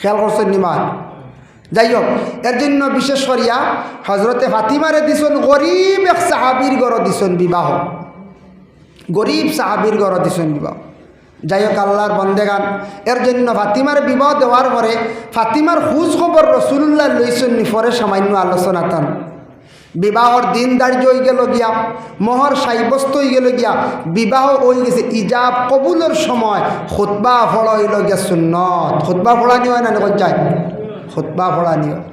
খেয়াল করছেন নিমান যাই হোক এর জন্য বিশেষ করিয়া হজরতে ফাতিমারে দিছন, গরিব এক সাহাবির গড় দিছন বিবাহ। গরিব সাহাবির গড় দিছন বিবাহ। যাই হোক আল্লাহর বন্দেগান। এর জন্য ফাতিমার বিবাহ দেওয়ার পরে ফাতিমার খুঁজ খবর রসুল্লাহ লইছেন পরে সামান্য আলোচনা তান বিবাহর দিন ধার্য হয়ে গেল গিয়া, মোহর সাব্যস্ত হয়ে গেল গিয়া, বিবাহ হয়ে গেছে। ইজাব কবুলের সময় খুতবা ফড়া হইল গিয়া সুন্নত। খুতবা ফড়ানি হয় না যায় খুতবা ফড়ানি হয়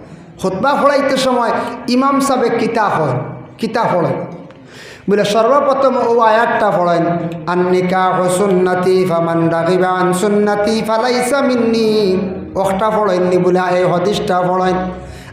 খুতবা ফড়াইতে সময় ইমাম সাহেব কিতা হয় কিতা ফড়ায় বলে, সর্বপ্রথম ও আয়াতটা পড়েন, আন্নিকা সুন্নতি ফামান রাগিবা আন সুন্নতি ফালাইসা মিন্নি। ওখটা পড়েননি বলে এই হদিসটা পড়েন।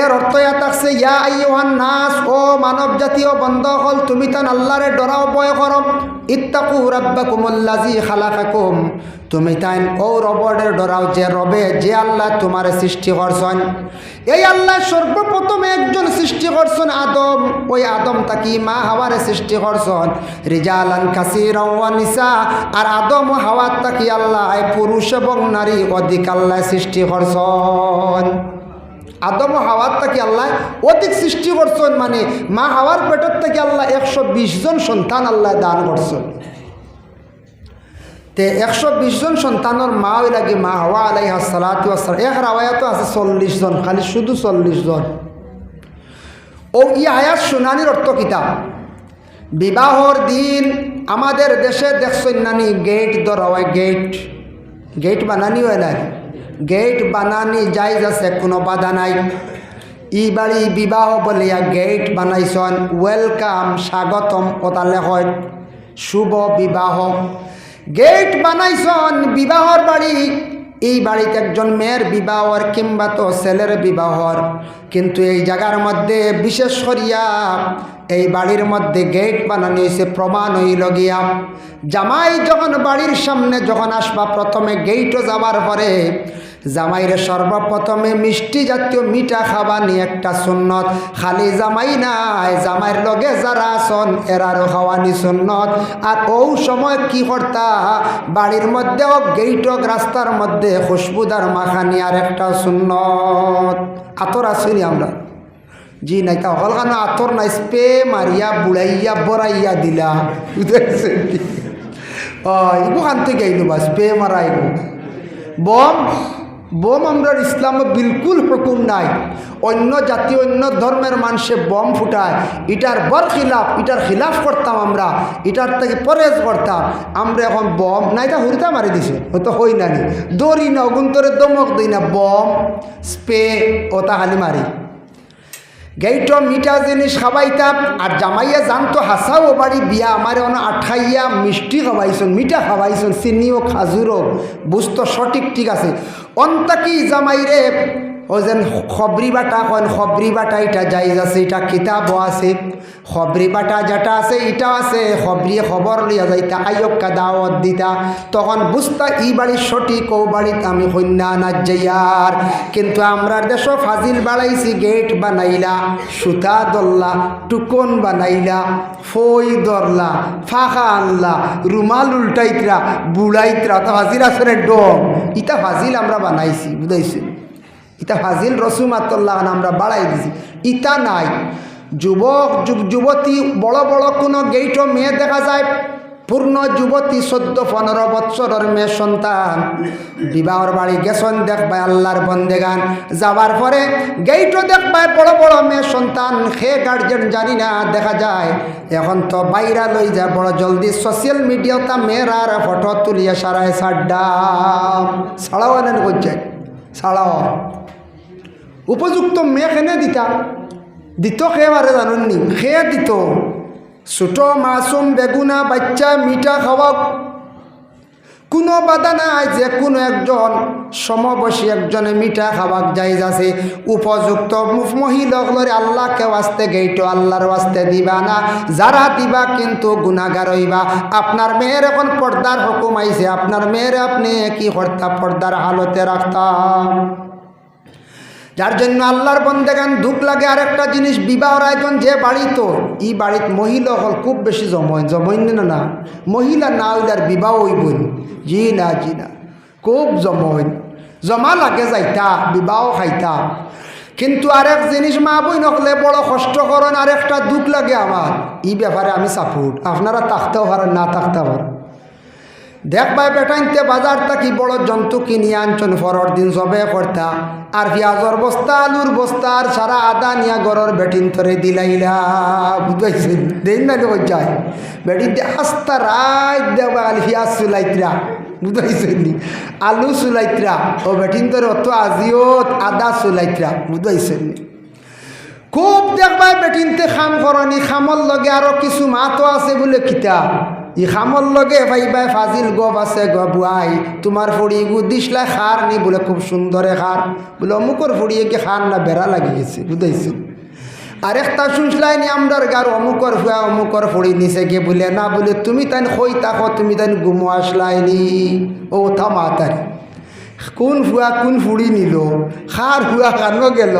এর অর্থ ইয়া থাকছে ইয়া আইয়ুহান নাস, ও মানব জাতীয় বন্ধ হল তুমি তান আল্লাহরে ডরাও, ভয় করো। ইত্তাকু রাব্বাকুমুল্লাযী খালাকাকুম। তুমি তাইন, ও রবের ডরাও, যে রবে, যে আল্লাহ তোমার সৃষ্টি করছেন। এই আল্লাহ সর্বপ্রথম একজন সৃষ্টি করছেন আদম। ওই আদম তাকি মা হাওয়ারে সৃষ্টি করছেন। রিজালান কাসির নিসা। আর আদম ও হাওয়ার তাকি আল্লাহ, পুরুষ এবং নারী অধিক আল্লাহ সৃষ্টি করছেন। আদম হাওয়ার থেকে আল্লাহ অধিক সৃষ্টি করছেন মানে মা হাওয়ার পেটের থেকে আল্লাহ একশো বিশ জন সন্তান আল্লাহ দান করছেন। তে একশো বিশ জন সন্তানের মা ওই লাগে মা হাওয়া আলাই সালাতু এক রাওয়ায়াতো আছে চল্লিশ জন, খালি শুধু চল্লিশ জন। ও ই আয়াত শুনানির অর্থ কিতাব বিবাহর দিন আমাদের দেশে দেখছেন নানি গেট ধরা হয় গেট। গেট বানানি হয় না গেট বানানি যাই আছে, কোনো বাধা নাই। ই বাড়ি বিবাহ বলিয়া গেট বানাইছন। ওয়েলকাম, স্বাগতম ওতালে হয়। শুভ বিবাহ। গেট বানাইছন বিবাহর বাড়ি। এই বাড়িতে একজন মেয়ের বিবাহর কিংবা তো ছেলের বিবাহর। কিন্তু এই জায়গার মধ্যে, বিশেষ করিয়া এই বাড়ির মধ্যে গেট বানানো হয়েছে প্রমাণ হইল গিয়া। জামাই যখন বাড়ির সামনে যখন আসবা, প্রথমে গেটও যাবার পরে জামাইরে সর্বপ্রথমে মিষ্টি জাতীয় মিঠা খাবা নিয়ে একটা সুন্নত। খালি জামাই নাই জামাইয়ের লগে যারা আসন এরারও খাওয়ানি সুন্নত। আর ও সময় কি করতা, বাড়ির মধ্যে হোক গেইট হোক রাস্তার মধ্যে খুশবুদার মাখানি আর একটা সুন্নত। আতর আসিনি আমরা? জি নাই, তা হল কেন আতর নাই? স্প্রে মারিয়া, বুড়াইয়া, বড়াইয়া দিলা। বুঝেছেন ও ইবুখান থেকে আইলো বা, স্পে মারা আইলো বম? বোম আমরা ইসলাম বিলকুল হুকুম নাই। অন্য জাতি, অন্য ধর্মের মানুষে বোম ফুটায়। এটার বর খিলাফ ইটার খিলাফ করতাম আমরা। এটার থেকে পরেজ করতাম আমরা এখন বম নাই তা হুরিতা মারি দিছে। হয়তো হই নানি দৌড়ি না, অগুন্তরে দমক দিই না, বম, স্পে, ও তাহালি মারি। গেইট মিঠা জিনিস খাবাইতাম আর জামাইয়া জানতো হাসাও বাড়ি বিয়া আমার অন আঠাইয়া মিষ্টি খাবাইছন মিঠা খাবাইছন চিনিও খাজুরও বুঝতো সঠিক ঠিক আছে। অন্তাকি জামাইরে ও যেন খবরি বাটা কন, খবরি বাটা এটা যাইজ আছে, এটা কিতাবও আছে। খবরি বাটা যেটা আছে এটা আছে। খবরি খবর লিয়া যাইতা আয়ক্কা দাওয়াত দিতা। তখন বুঝতা, ই বাড়ির সঠিক, ও বাড়িতে আমি কন্যা না যাইয়ার কিন্তু আমরা দেশ ফাজিল বাড়াইছি গেট বানাইলা, সুতা দল্লা, টুকন বানাইলা, ফই দরলা ফাঁকা আনলা, রুমাল উল্টাইতরা, বুড়াইতরা, তো ফাজিল আসলে ডম? ইটা ফাজিল আমরা বানাইছি বুঝাইছি ইটা ফাজিল রসুমাতুল্লাহ আমরা বাড়াই দিছি। ইটা নাই। যুবক, যুব- যুবতী, বড় বড় কোনো গেইট মেয়ে দেখা যায়, পূর্ণ যুবতী চোদ্দ, পনেরো বৎসরের মেয়ে সন্তান। বিবাহর বাড়ি গেছন, দেখবায় আল্লাহর বন্দেগান। যাবার পরে গেইটও দেখবায় বড় বড় মেয়ে সন্তান, সে গার্জেন জানি না, দেখা যায়। এখন তো বাইরা লই যায়, বড় জলদি। সোশ্যাল মিডিয়াতে মেয়েরার ফটো তুলিয়া সারায় সাড্ডাম ছাড়াও এনে করছে ছাড়াও উপযুক্ত মেয়ে খেনে দিতা। দিত খেয়ে জানুননি খেয়ে দিত। ছোট মাসুম বেগুনা, বাচ্চা, মিঠা খাওয়া কোনো বাধা নাই যে কোনো একজন, সমবয়সী একজনে মিঠা খাবাক যাই যাচ্ছে উপযুক্ত মহিলাগুলোর আল্লাহকে ওয়াস্তে গেইটো আল্লাহর ওয়াস্তে দিবা না যারা দিবা কিন্তু গুণাগার হইবা। আপনার মেয়ের এখন পর্দার হুকুম আইছে আপনার মেয়ের আপনি কি করতা পর্দার হালতে রাখতাম যার জন্য আল্লাহর বন্দেগান দুঃখ লাগে। আর একটা জিনিস, বিবাহর আয়োজন যে বাড়ি তো, ই বাড়িত মহিলা হল খুব বেশি জময় জমইন না না মহিলা না হইলে আর বিবাহ হইবই জি না জি না। খুব জমইন। জমা লাগে যাইতা, বিবাহ খাইতা। কিন্তু আরেক জিনিস, মা বই নকলে বড় কষ্ট করেন আর একটা দুঃখ লাগে আমার। ই ব্যাপারে আমি সাপোর্ট আপনারা থাকতেও পারেন, না থাকতেও পারেন। দেখবাই বেটাইনতে বাজার থাকি বড় জন্তু কিনিয়ে আনছন ফরর দিন সবে কর্তা আর পেঁয়াজর বস্তা আলুর বস্তা, আর সারা আদা নিয়া গরর বেটিন তরে দিলাইলা বুঝাইছেন দেন না লোক যায় বেটি আস্তা রাত দেবা আল পেঁয়াজ চুলাইত্রা বুঝাইছেন আলু চুলাইত্রা ও বেটিন তরে অত আজিও আদা চুলাইত্রা বুঝাইছেন খুব দেখবাই বেটিনতে খাম করনি খামর লগে আরও কিছু মাতো আছে বলে কিতা ই খামর লগে ভাইবাই ফাজিল গব আছে গ বুয়াই তোমার ফুড়ি গু দিসলাই খার নি বলে খুব সুন্দরে খার। বলে অমুকর ফুড়িয়ে কি খার না বেড়া লাগি গেছে বুঝাইছি আরেকটা শুনসলাই নি আমরার গার অমুকর ফুয়া অমুকর ফুড়ি নিছে গে বলে। না বলে, তুমি তাই খই তাকো তুমি তাই গুমো আসলাই নি। ও থামা তারি কোন ফুয়া, কোন ফুড়ি নিল? খার হুয়া কানো গেল।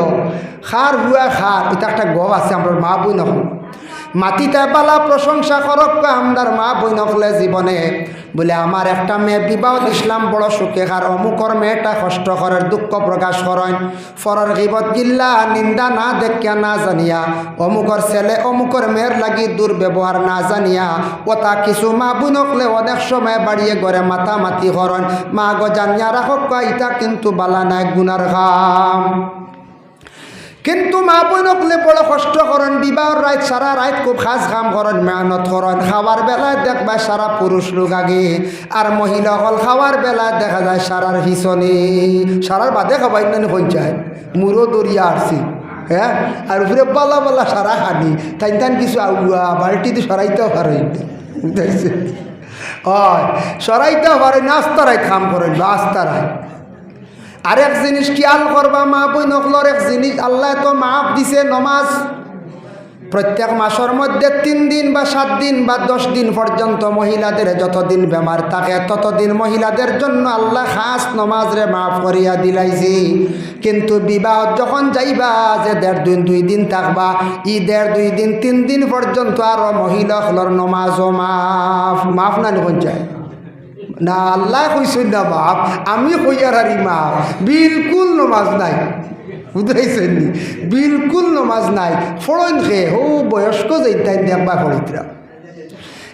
খার হুয়া খার এটা একটা গব আছে আমার মা বই নখন মাটিতে পালা প্রশংসা করক আমদার মা বই নকলে জীবনে। বলে, আমার একটা মেয়ে বিবাহ ইসলাম বড় সুখে আর অমুকর মেয়েটা কষ্ট করার দুঃখ প্রকাশ করেন। ফরর গিবত গিল্লা, নিন্দা না দেখিয়া না জানিয়া অমুকর ছেলে অমুকর মেয়ের লাগি দুর্ব্যবহার না জানিয়া ওটা কিছু মা বুনকলে অনেক সময় বাড়িয়ে গড়ে মাথা মাতি হরণ মা গো জানিয়া রাখক ইটা কিন্তু বালা নাই গুনার ঘাম। কিন্তু মা বইনকলে বড় কষ্ট করেন বিবাহর রাত সারা রাত খুব খাস কাম করেন মেহনত করেন খাওয়ার বেলায় দেখবা সারা পুরুষ লোক আগে আর মহিলা হল খাওয়ার বেলায় দেখা যায় সারার পিছনে সারার বাদে খাবাই না পঞ্চায়েত? মুরো দরিয়া আসছি হ্যাঁ আর উপরে বালা বালা সারা খানি তাই তান কিছু বাড়িটিতে সরাইতেও পারে বুঝতেছে হয় সরাইতেও পারে না আস্তারাই খাম করেন বা আস্তারায় আরেক জিনিস খেয়াল করবা, মা বই নকলর এক জিনিস, আল্লাহ তো মাফ দিছে নমাজ। প্রত্যেক মাসের মধ্যে তিন দিন বা সাত দিন বা দশ দিন পর্যন্ত মহিলাদের যতদিন বেমার থাকে, ততদিন মহিলাদের জন্য আল্লাহ খাস নমাজরে মাফ করিয়া দিলাইছি। কিন্তু বিবাহ যখন যাইবা, যে দেড় দিন, দুই দিন থাকবা, ই দেড়, দুই দিন, তিন দিন পর্যন্ত আরও মহিলা হলর নমাজও মাফ মাফ না পঞ্চায়েত না, আল্লাহ কইসই না বাপ, আমি কইয়ার হারি মা বিলকুল নমাজ নাই। বুঝাইছেন নি বিলকুল নমাজ নাই। ফড়ইন খে ও বয়স্ক যেইটাই দেখবা ফড়িতরা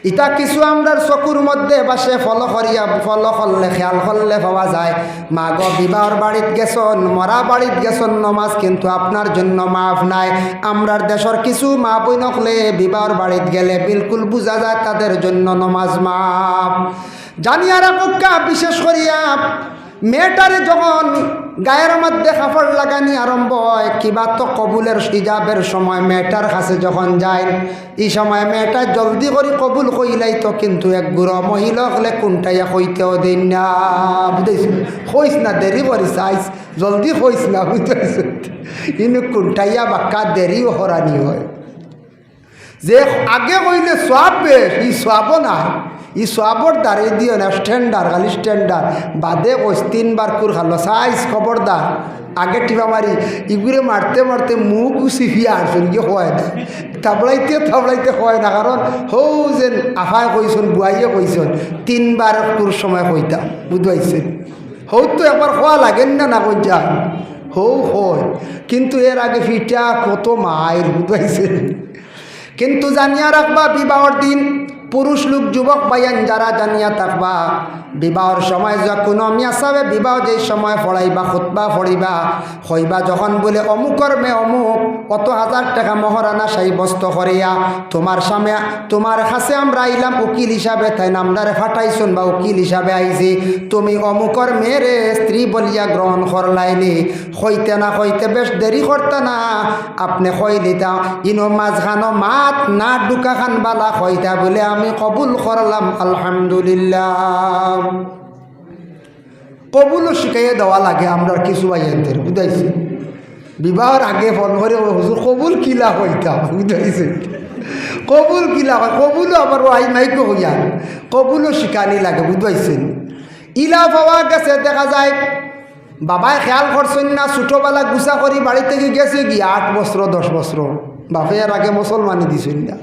ইটা কিছু আমরার চকুর মধ্যে বাসে ফল করিয়া, ফল করলে খেয়াল করলে পাওয়া যায়। মা গ বিবাহর বাড়িত গেছন, মরা বাড়িত গেছন, নমাজ কিন্তু আপনার জন্য মাফ নাই। আমরার দেশের কিছু মা বই নকলে বিবাহর বাড়িত গেলে বিলকুল বোঝা যায় তাদের জন্য নমাজ মাফ। জানিয়া রাখা বিশেষ করিয়া মেয়েটারে যখন গায়ের মধ্যে কাপড় লাগানি আরম্ভ হয়, কিবা তো কবুলের হিজাবের সময় মেয়েটার কাছে যখন যায়, এই সময় মেয়েটা জলদি করে কবুল কইলাই তো কিন্তু এক গুড় মহিলা হলে কোনটাইয়া কইতেও দিন না। বুঝেছ কইস না, দেরি করি চাইস জলদি কইস না বুঝেছ কিন্তু কোনটাইয়া বাক্কা দেরিও হরানি হয়। যে আগে কইলে সব বেশ, ই সবও নাই ই সবর দ্বারে দিও না স্ট্যান্ডার খালি স্ট্যান্ডার বাদে কইস তিনবার কুর খালো। সাইজ খবরদার। আগে টিপা মারি। ইগুরে মারতে মারতে মুখ সিফিয়া আসুন কি হয় না। থাবড়াইতে থাবড়াইতে হয় না, কারণ হৌ যেন আফায় কইসন, বুয়াইয়ে কইসন, তিনবার কুর সময় কইতাম বুঝবাইছেন হৌ তো একবার খোয়া লাগেন না না কইজা? হৌ হয়। কিন্তু এর আগে ফিটা কত মায়ের বুঝবাইছেন কিন্তু জানিয়া রাখবা, বিবাহর দিন পুরুষ লোক, যুবক বাইয়ান যারা জানিয়া থাকবা, বিবাহর সময় যখন মিয়া সাবে বিবাহ যে সময় ফড়াইবা, খুতবা ফড়িবা, হইবা যখন বলে, অমুকর মে অমুক কত হাজার টাকা মহারানা সাব্যস্ত করিয়া, তোমার সামনে তোমার কাছে আমরা আইলাম, উকিল হিসাবে তাই নামদারে ফাটাইছুন বা উকিল হিসাবে আইছি, তুমি অমুকর মেয়েরে স্ত্রী বলিয়া গ্রহণ করলাইনি, হইতে না হইতে বেশ দেরি করতে না, আপনি কইলিতা, ইনো মাঝখানো মাত না ডুকা খান বালা হইতা বলে আমি কবুল করলাম, আলহামদুলিল্লাহ। কবুলও শিখাইয়ে দেওয়া লাগে, আমরা কিছু ভাইয়াদের বুঝাইছি? বিবাহর আগে ফোন করে কবুল কিলা হইতাম? বুঝাইছে? কবুল কিলা হয়, কবুলও আবার আই মাইকো হইয়া। কবুলও শিখানি লাগে বুঝাইছেন ইলা পাওয়া গেছে, দেখা যায়, বাবাই খেয়াল করছেন না, ছোটোবেলা গুছা করি বাড়ি থেকে গেছে কি, আট বছর, দশ বছর। বাপে এর আগে মুসলমানি দিছেন না।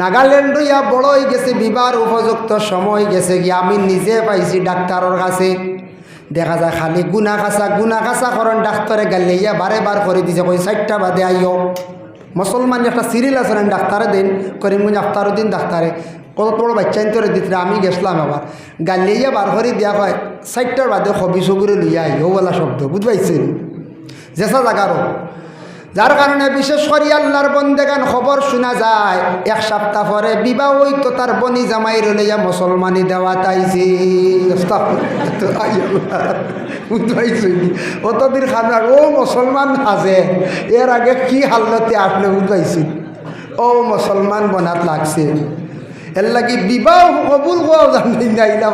নাগাল্যান্ড ইয়া বড় হয়ে গেছে বিবাহর উপযুক্ত সময় গেছে কি আমি নিজে পাইছি ডাক্তারের কাছে। দেখা যায় খালি গুনা কাঁচা গুনা কাঁচা করেন ডাক্তারে গেলে, ইয়া বারে বার করে দিছে কই চারটা বাদে আইও মুসলমান একটা সিরিয়াল আছে ডাক্তারে দিন করিমগঞ্জ আফতার দিন ডাক্তারে কত বড় বাচ্চা তোরে দিতে আমি গেছিলাম আবার গালিয়া বার করে দিয়া হয় চারটার বাদে হবি সবুরে লইয়া আই ও বলা শব্দ বুঝবাইছেন জেসা জাগারও যার কারণে বিশেষ করে আল্লাহর বন্দেগান খবর শোনা যায়, এক সপ্তাহ পরে বিবাহ তো তার বনি জামাই রলিয়া মুসলমানি দেওয়া তাইছি। অতদিন খানার ও মুসলমান আছে, এর আগে কি হাল্লতে আসলে বুঝবাইছি ও মুসলমান বনাত লাগছে। এর লাগি বিবাহ কবুল হওয়া জানি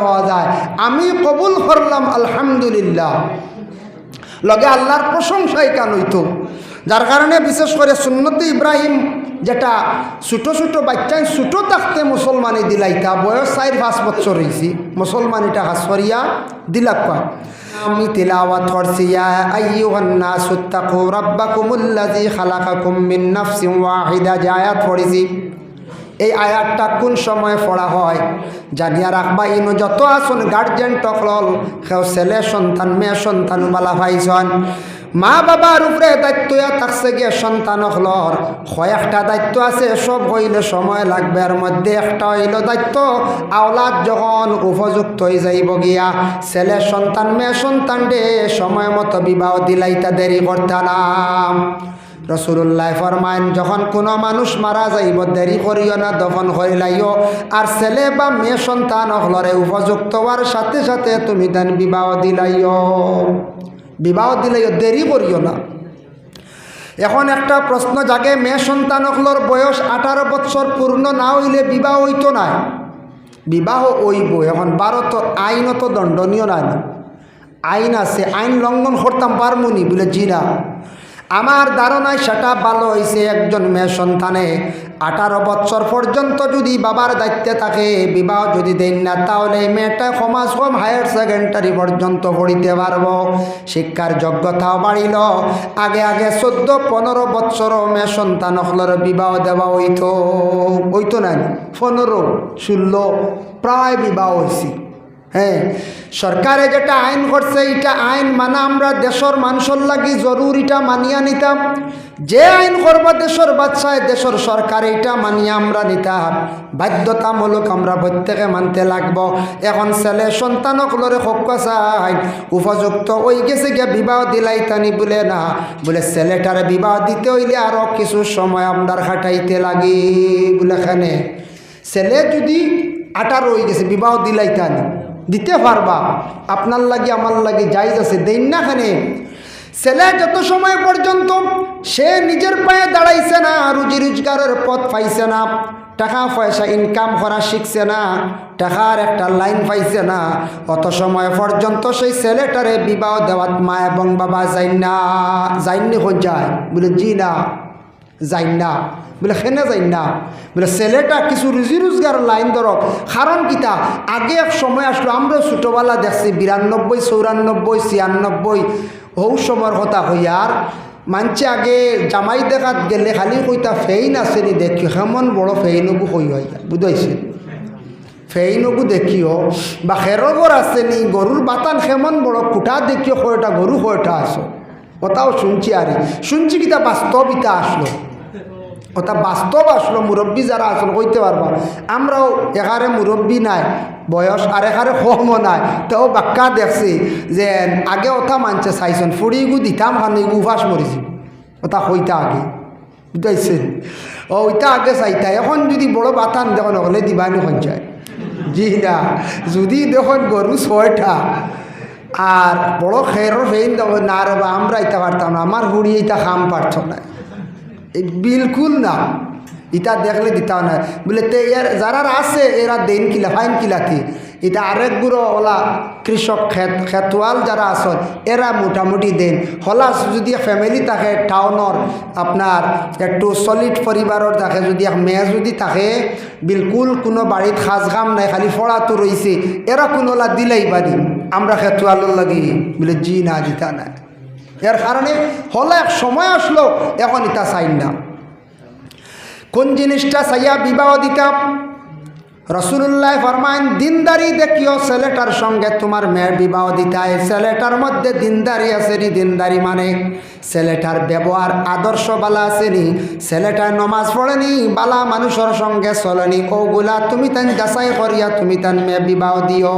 পাওয়া যায়। আমি কবুল করলাম, আলহামদুলিল্লাহ। লগে আল্লাহর প্রশংসাই কান হইতো। যার কারণে বিশেষ করে সুন্নতি ইব্রাহিম যেটা ছোটো ছোটো বাচ্চায় ছোটো থাকতে মুসলমানি দিলাইতা, বয়স চার পাঁচ বছর হয়েছি মুসলমানিটা হাসরিয়া দিলাক আমি তিলাওয়াত করছি, ইয়া আইয়ুহান্না সুত্তাকু রাব্বাকুমুল্লাযী খালাকাকুম মিন নাফসিন ওয়াহিদা, যে আয়াত পড়েছি। এই আয়াতটা কোন সময় পড়া হয়? জানিয়া রাখবা, ইনো যত আসুন গার্জেন টকল সেও ছেলে সন্তান, মেয়ে সন্তান বালা ভাইছন মা বাবার উপরে দায়িত্ব থাকছে গিয়ে সন্তান হলর কয়েকটা দায়িত্ব আছে, সব হইলে সময় লাগবে এর মধ্যে একটা হইল দায়িত্ব, আওলাদ যখন উপযুক্ত হয়ে যাইব গিয়া, ছেলে সন্তান, মেয়ে সন্তান ডে সময় মতো বিবাহ দিলাই দিলাইতা দেরি করতাম রসুল্লাহ ফরমাইন যখন কোনো মানুষ মারা যাইব, দেরি করিও না, দফন করিলাইও আর ছেলে বা মেয়ে সন্তান হলরে উপযুক্ত হওয়ার সাথে সাথে তুমি দেন বিবাহ দিলাইও। বিবাহ দিলে দেরি করিও না। এখন একটা প্রশ্ন জাগে, মেয়ে সন্তান বয়স আঠারো বছর পূর্ণ না হইলে বিবাহ হইতো না বিবাহ হইব এখন ভারত আইনত দণ্ডনীয় নাই আইন আছে, আইন লঙ্ঘন করতাম পারমুনি বলে জি না আমার ধারণায় সেটা ভালো হয়েছে একজন মেয়ে সন্তানে। আঠারো বছর পর্যন্ত যদি বাবার দায়িত্বে থাকে, বিবাহ যদি দেন না, তাহলে এই মেয়েটা সমাজ কম হায়ার সেকেন্ডারি পর্যন্ত পড়িতে পারব। শিক্ষার যোগ্যতাও বাড়িল। আগে আগে চোদ্দ, পনেরো বছর মেয়ে সন্তান হলর বিবাহ দেওয়া হইতো। হইতো না? পনেরো, ষোলো, প্রায় বিবাহ হয়েছি হ্যাঁ সরকারে যেটা আইন করছে, এটা আইন মানা আমরা দেশের মানুষের লাগি জরুর এটা মানিয়া নিতাম। যে আইন করব দেশের বাচ্চায় দেশের সরকার এটা মানিয়া আমরা নিতাম। বাধ্যতামূলক আমরা প্রত্যেকে মানতে লাগব। এখন ছেলে সন্তানকলরে হক চাই। উপযুক্ত ওই গেছে গিয়ে বিবাহ দিলাই তানি বলে না। বলে ছেলেটারে বিবাহ দিতে হইলে আরও কিছু সময় আপনার খাটাইতে লাগি। বলে খানে ছেলে যদি আটার হয়ে গেছে, বিবাহ দিলাই তানি। দিতে পারবা। আপনার লাগি, আমার লাগে যাইজ আছে দেন না খানে। ছেলে যত সময় পর্যন্ত সে নিজের পায়ে দাঁড়াইছে না, রুজি রোজগারের পথ পাইছে না, টাকা পয়সা ইনকাম করা শিখছে না, টাকার একটা লাইন পাইছে না, অত সময় পর্যন্ত সেই ছেলেটারে বিবাহ দেওয়াত মা এবং বাবা যাই না, যাইনি হয়ে যায়? বলে, জি না যাই না। বলে সেনে যাই না। বলে, ছেলেটা কিছু রুজি রোজগার লাইন ধরক। কারণ কিতা আগে এক সময় আসলো আমরা ছোটোবেলা দেখছি, বিরানব্বই, চৌরানব্বই, ছিয়ানব্বই হৌ সময়ের কথা হইয়ার মানছে আগে জামাই দেখাত গেলে খালি কইতা, ফেইন আছে নি দেখি কেমন বড় ফেইনকু কই হয়? বুঝাইছে? ফেইনকু দেখিও। বা খেরগর আছে নি, গরুর বাতান হেমন বড়? কুটা দেখিও কয়টা, গরু কয়টা আসো কথাও শুনছি আরে। শুনছি কিতা বাস্তব ইতা আসলো? ওটা বাস্তব আসলো, মুরব্বী যারা আসলো, কইতে পারবা। আমরাও এখারে মুরব্বী নাই, বয়স আর এখারে কমও নাই। তেও বাক্কা দেখছি যে আগে ওটা মানছে চাইছেন ফুড়িগু দিতাম খান উভাস মরিছি ওটা কইতা আগে বুঝাইছেন ও ওইটা আগে চাইতা। এখন যদি বড় বাতান দেখুন হলে দিবানি সঞ্চয় জি না, যদি দেখুন গরু ছয়টা, আর বড় খেরর ফেইন দেখো না রে বা আমরা ইতা পারতাম না আমার হুড়ি ইতা খাম পারত না বিলকুল না। ইটা দেখলে দিতাও না বলে, তে এর যারা আছে, এরা দেন কিলা, ফাইন কিলাতি এটা আরেক গুঁড়ো ওলা কৃষক খেত খেতওয়াল যারা আসন এরা মোটামুটি দেন হলা যদি ফ্যামিলি থাকে টাউনের আপনার একটু সলিড পরিবারের থাকে, যদি মেয়ে যদি থাকে, বিলকুল কোনো বাড়িত সাজ কাম নাই, খালি ফড়াতো রয়েছে এরা কোনোলা দিলেই বাড়ি আমরা খেতওয়ালের লাগি বলে, জি না জিতা না এর কারণে হলে এক সময় আসলো এখন এটা চাই না। কোন জিনিসটা চাইয়া বিবাহ দিতাম? রসুল্লাহ ফরমাইন দিনদারি দেখিও ছেলেটার সঙ্গে তোমার মেয়ের বিবাহ দিতায় ছেলেটার মধ্যে দিনদারি আছে নি? দিনদারি মানে ছেলেটার ব্যবহার আদর্শ বালা আছে নি? ছেলেটার নমাজ পড়েনি বালা মানুষের সঙ্গে চলেনি ওগুলা তুমি তান যাচাই করিয়া, তুমি তান মেয়ে বিবাহ দিও।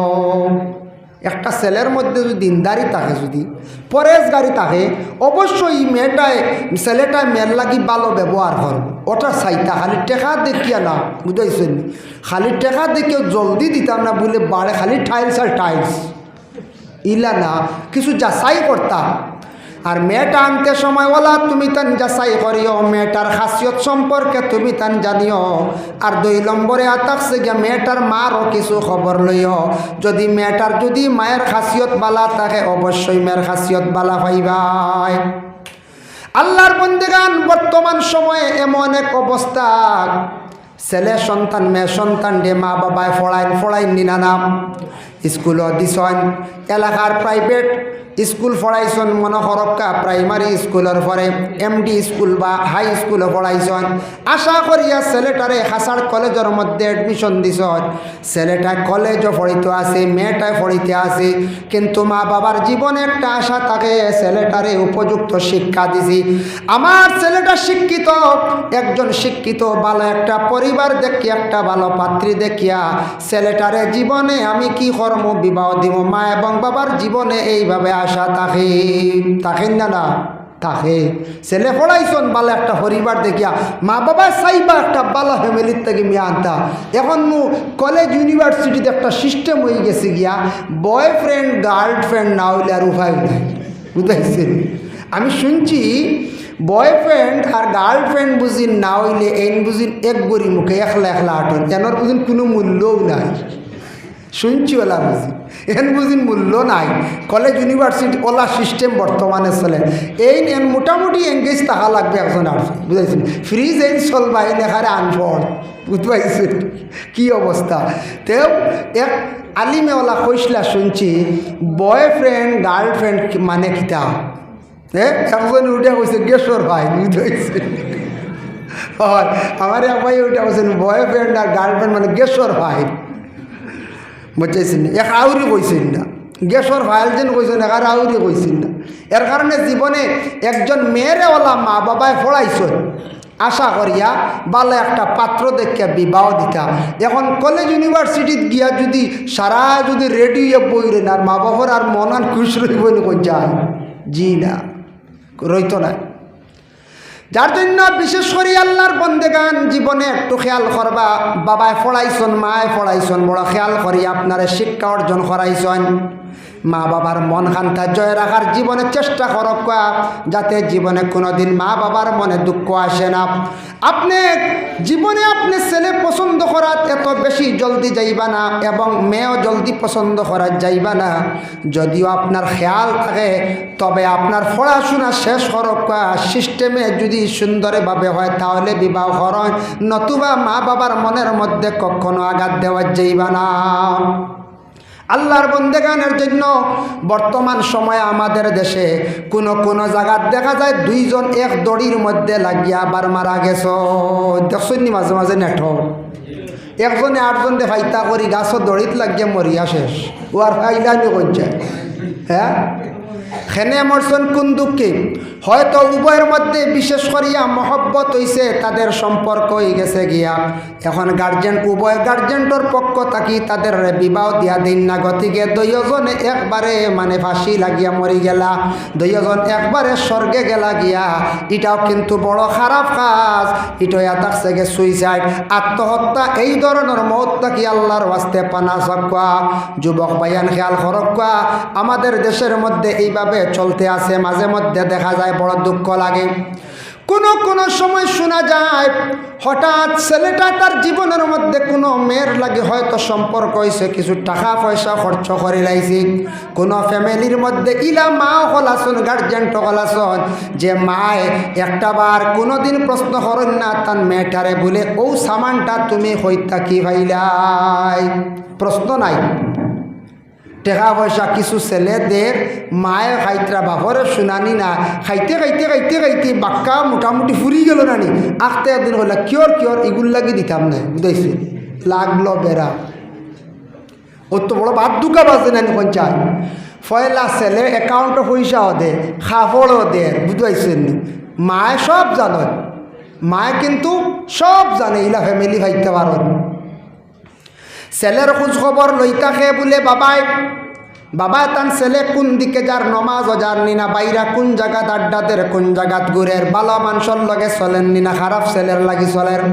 একটা ছেলের মধ্যে যদি দিনদারি থাকে যদি, পরেশগারি থাকে, অবশ্যই মেয়েটায় ছেলেটায় মেয়ের লাগি ভালো ব্যবহার করব। ওটা চাইতা খালি টেকা দেখিয়া না, বুঝাইছেন? খালি টেকা দেখিও জলদি দিতাম না, বলে বাড়ে খালি টাইলস আর টাইলস ইলা না, কিছু যাচাই করতাম। আর মেয়েটা আনতে সময় ওলা, তুমি তান যাচাই করিও। মেয়েটার খাসিয়ত সম্পর্কে তুমি তান জানিও আর দুই নম্বরে আতাকছে গিয়া মেয়েটার মারও কিছু খবর লইও। যদি মেয়েটার যদি মায়ের খাসিয়ত বালা থাকে অবশ্যই মেয়ের খাসিয়ত বালা পাইবাই আল্লাহর বন্দিগান, বর্তমান সময়ে এমন এক অবস্থা। ছেলে সন্তান, মেয়ে সন্তান ডে মা বাবায় ফড়াইন ফড়াইন নিনা নাম স্কুলত দিছন এলাকার প্রাইভেট স্কুল পড়াইছন, মনে হরক্কা প্রাইমারি স্কুলের পরে এমডি স্কুল বা হাই স্কুলে পড়াইছন। আশা করিয়া ছেলেটারে হাসার কলেজের মধ্যে এডমিশন দিছন। ছেলেটা কলেজও পড়িতে আছে মেয়েটায় পড়িতে আছে কিন্তু মা বাবার জীবনে একটা আশা থাকে, ছেলেটারে উপযুক্ত শিক্ষা দিছি। আমার ছেলেটা শিক্ষিত, একজন শিক্ষিত, ভালো একটা পরিবার দেখি একটা ভালো পাত্রী দেখিয়া, ছেলেটারে জীবনে আমি কি কর্ম বিবাহ দিব মা এবং বাবার জীবনে এইভাবে আশা থাকে। থাকেন না না, থাকে। ছেলে পড়াইছন ভালো একটা পরিবার দেখিয়া। মা বাবা চাইবা একটা বালা ফ্যামিলির থেকে মেয়ে আনতা। এখন মু কলেজ ইউনিভার্সিটিতে একটা সিস্টেম হয়ে গেছে গিয়া। বয়ফ্রেন্ড গার্লফ্রেন্ড না হইলে আর উপায় নাই। বুঝাইছেন আমি শুনছি বয়ফ্রেন্ড আর গার্লফ্রেন্ড বুঝিন না হইলে এন বুঝিন এক গড়ি মুখে একলা একলা আটন। এনর বুঝিন কোনো মূল্যও নাই। শুনছি ওলা বুঝি। এন বুঝিন মূল্য নাই। কলেজ, ইউনিভার্সিটি, ওলা সিস্টেম বর্তমানে চলে। এই এন মোটামুটি এঙ্গেজ থাকা লাগবে একজন আর বুঝাইছেন? ফ্রিজ এন চলবা এই লেখারে আনফল বুঝতে পারছেন কী অবস্থা তেও এক আলিমেওয়ালা কইসলা শুনছি বয়ফ্রেন্ড গার্লফ্রেন্ড মানে কিতা? হ্যাঁ একজন উঠে কইছে গেসর ভাই। পারছেন হয়। আমার ভাই উঠে বলছেন বয়ফ্রেন্ড আর গার্লফ্রেন্ড মানে গেসর ভাই। বুঝাইছেন এক আউরি কইছেন না। গ্যাসর ফাইল যেন কইছেন এক আর আউরি কইছেন না। এর কারণে জীবনে একজন মেয়েরে ওলা মা বাবায় পড়াইছেন আশা করিয়া ভালো একটা পাত্র দেখিয়া বিবাহ দিতা। এখন কলেজ ইউনিভার্সিটিত গিয়া যদি সারা যদি রেডি হয়ে বইরেন আর মা বাবার আর মন মনান খুশ রইব কই যায়। জি না রইত না যার জন্য বিশেষ করে আল্লাহর বন্দেগান জীবনে একটু খেয়াল করবা, বাবায় পড়াইছন, মায় পড়াইছন, বড় খেয়াল করি আপনারা শিক্ষা অর্জন করাইছন। মা বাবার মন খান্তা জয় রাখার জীবনে চেষ্টা করক যাতে জীবনে কোনোদিন মা বাবার মনে দুঃখ আসে না। আপনি, জীবনে আপনি ছেলে পছন্দ করার এত বেশি জলদি যাইবা না এবং মেয়েও জলদি পছন্দ করার যাইবা না। যদিও আপনার খেয়াল থাকে, তবে আপনার পড়াশোনা শেষ করক সিস্টেমে যদি সুন্দরভাবে হয় তাহলে বিবাহ করেন নতুবা মা বাবার মনের মধ্যে কখনো আঘাত দেওয়া যাইবা না। আল্লাহর বন্দেগানের জন্য বর্তমান সময়ে আমাদের দেশে কোনো কোনো জায়গার দেখা যায় দুইজন এক দড়ির মধ্যে লাগিয়া আবার মারা গেছ। দেখছেন মাঝে মাঝে নেঠ একজনে আটজন ফাইতা করি গাছ দড়িত লাগিয়া মরিয়া শেষ। ও আর ফাইলানি নিয়ে হ্যাঁ? খেনে মরছেন কোন দুঃখে? হয়তো উভয়ের মধ্যে বিশেষ করিয়া মহব্বত হইছে, তাদের সম্পর্ক হয়ে গেছে গিয়া। এখন গার্জেন উভয় গার্জেন্টর পক্ষ থাকি তাদের বিবাহ দিয়া দিন না। গতিকে দুইজনে একবারে মানে ফাঁসি লাগিয়া মরি গেলা। দুইজন একবারে স্বর্গে গেলা গিয়া। এটাও কিন্তু বড় খারাপ কাজ। এটা এটার থেকে সুইসাইড আত্মহত্যা এই ধরনের মহত্তা কি আল্লাহর বাস্তে পানা সকা যুবক ভাইয়ান, খেয়াল করকা আমাদের দেশের মধ্যে এইভাবে চলতে আছে মাঝে মধ্যে দেখা যায় বড় দুঃখ লাগে। কোনো কোনো সময় শোনা যায়, হঠাৎ ছেলেটা তার জীবনের মধ্যে কোনো মেয়ের লাগে হয়তো সম্পর্ক হয়েছে কিছু টাকা পয়সা খরচ করে লাইছে। কোনো ফ্যামিলির মধ্যে ইলা মা হলাসন গার্জেন হলাসন যে মায় একটা বার কোনোদিন প্রশ্ন করেন না, তার মেয়েটারে বলে, ও সামানটা তুমি হইতা কি ভাইলাই? প্রশ্ন নাই। টেকা পয়সা কিছু ছেলেদের মায়ে খাইতরা বাপরে শুনানি না। খাইতে খাইতে খাইতে খাইতে বাক্কা মোটামুটি ফুরি গেল নানি আখতে একদিন হইলা কিয়র কিয়র এগুলো লাগি দিতাম না? বুঝাইছে লাগল বেড়া ও তো বড় বাদ দুকা বাজে নানি পঞ্চায়েত? ফয়লা ছেলে অ্যাকাউন্টে পয়সা দে খাফড়ও দে বুঝাইছেন মায়ে সব জানো মায়ে কিন্তু সব জানে, ইলা ফ্যামিলি খাইতে পারো ছেলের খোঁজ খবর লই থাকে বলে, বাবাই, বাবা তান ছেলে কোন দিকে যার নমাজ যার নিনা বাইরা কোন জায়গাত আড্ডাদের কোন জায়গাত ঘুরের ভালো মানুষের লগে চলেন নিনা খারাপ ছেলের লাগি চলেন।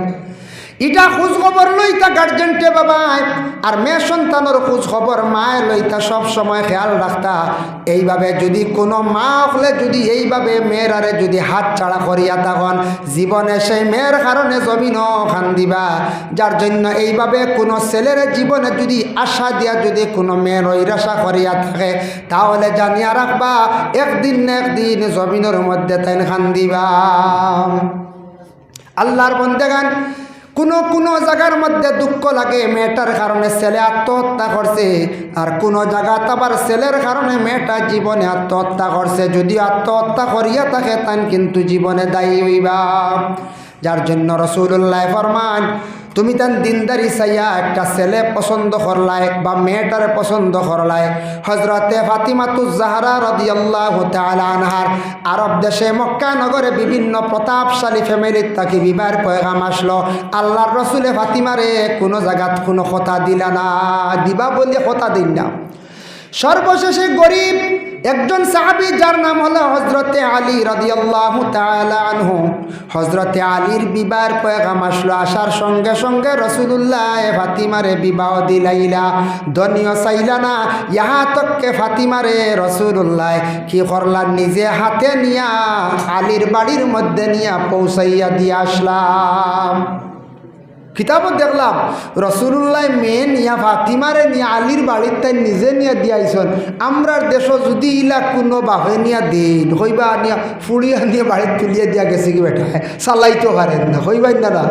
ইটা খোঁজ খবর লইতা গার্জেনটে বাবাই, আর মেয়ে সন্তানের খোঁজ খবর মায়ে লইতা সব সময় খেয়াল রাখতা। এইভাবে যদি কোনো মা হলে যদি এইভাবে মেয়েরারে যদি হাত ছাড়া করিয়া তখন জীবনে সেই মেয়ের কারণে জমিন খান দিবা। যার জন্য এইভাবে কোনো ছেলের জীবনে যদি আশা দিয়া যদি কোনো মেয়ের ঐরাশা করিয়া থাকে, তাহলে জানিয়া রাখবা, একদিন না একদিন জমিনের মধ্যে তাই খান দিবা। আল্লাহর বন্দেগান কোনো কোনো জায়গার মধ্যে দুঃখ লাগে মেয়েটার কারণে ছেলে আত্মহত্যা করছে। আর কোনো জায়গাতে আবার ছেলের কারণে মেয়েটা জীবনে আত্মহত্যা করছে। যদি আত্মহত্যা করিয়া থাকে তান কিন্তু জীবনে দায়ী হইবা। যার জন্য রসুল্লাহ ফরমান তুমি তান দিনদারি চাইয়া একটা ছেলে পছন্দ করলাই বা মেয়েটারে পছন্দ করলাই। হজরতে ফাতিমাতু জাহারা রদিয়াল্লাহ আনহার আরব দেশে মক্কা নগরে বিভিন্ন প্রতাপশালী ফ্যামিলির তাকে বিবাহের পয়গাম আসলো। আল্লাহর রসুলে ফাতিমারে কোনো জায়গাত কোনো কথা দিলা না, দিবা বলে কথা দিন না। সর্বশেষে গরিব একজন সাহাবি যার নাম হলো হজরতে আলী রাদিয়াল্লাহু তাআলা আনহু। হজরতে আলীর বিবাহের পয়গাম আসলো, আসার সঙ্গে সঙ্গে রসুলুল্লাহ ফাতিমারে বিবাহ দিলাইলা। ধনীয় চাইলা না ইহা তককে ফাতিমারে রসুলুল্লাহ কি করলা? নিজে হাতে নিয়া আলীর বাড়ির মধ্যে নিয়া পৌঁছাইয়া দিয়ে আসলাম। কিতাবত দেখলাম রসুল্লাহ মেয়ে নিয়া ফাতিমারে নিয়ে আলীর বাড়ির তাই নিজে নিয়ে দিয়াইছন। আমরার দেশ যদি ইলা কোনো বাপে নিয়া দিন, হইবা নিয়া ফুড়িয়া নিয়ে বাড়ির তুলিয়ে দিয়া গেছে কি বেটা? চালাইতে পারেন না হইবাই না না।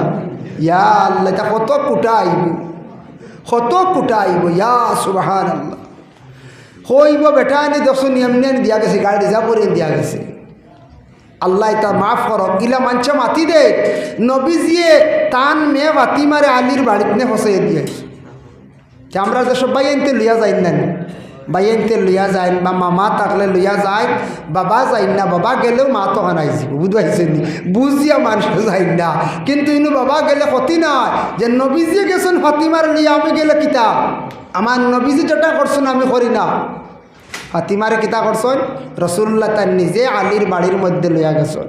ইয়া আল্লাহ এটা কত কুটা আইব কত কুটা আইব ইয়া সুবাহান আল্লাহ হইব বেটা আনি দশ নিয়ম নিয়ে দিয়া গেছে, গাড়ি রিজার্ভ করে দিয়া গেছে। আল্লাহ তা মাফ করক ইলা মাঞ্চ মাতি দে। নবীজিয়ে তান মেয়ে বাতি মারে আলির বাড়িতে নে ফসাই দিয়ে যে আমরা যেসব বাইনতে লইয়া যাই না বাইনতে লইয়া যায় বা মামা থাকলে লইয়া যায় বাবা যাই না, বাবা গেলেও মা তো হানাইছি বুঝবাইছে নি? বুঝিয়া মানুষ যাই না। কিন্তু ইনু বাবা গেলে ক্ষতি নয় যে নবীজিয়ে গেছেন, ফাতিমার লইয়া আমি গেলে কিতা? আমার নবীজি যেটা করছেন আমি করি না। ফাতিমারে কিতা করছেন রসুল্লাহ তার নিজে আলীর বাড়ির মধ্যে লইয়া গেছেন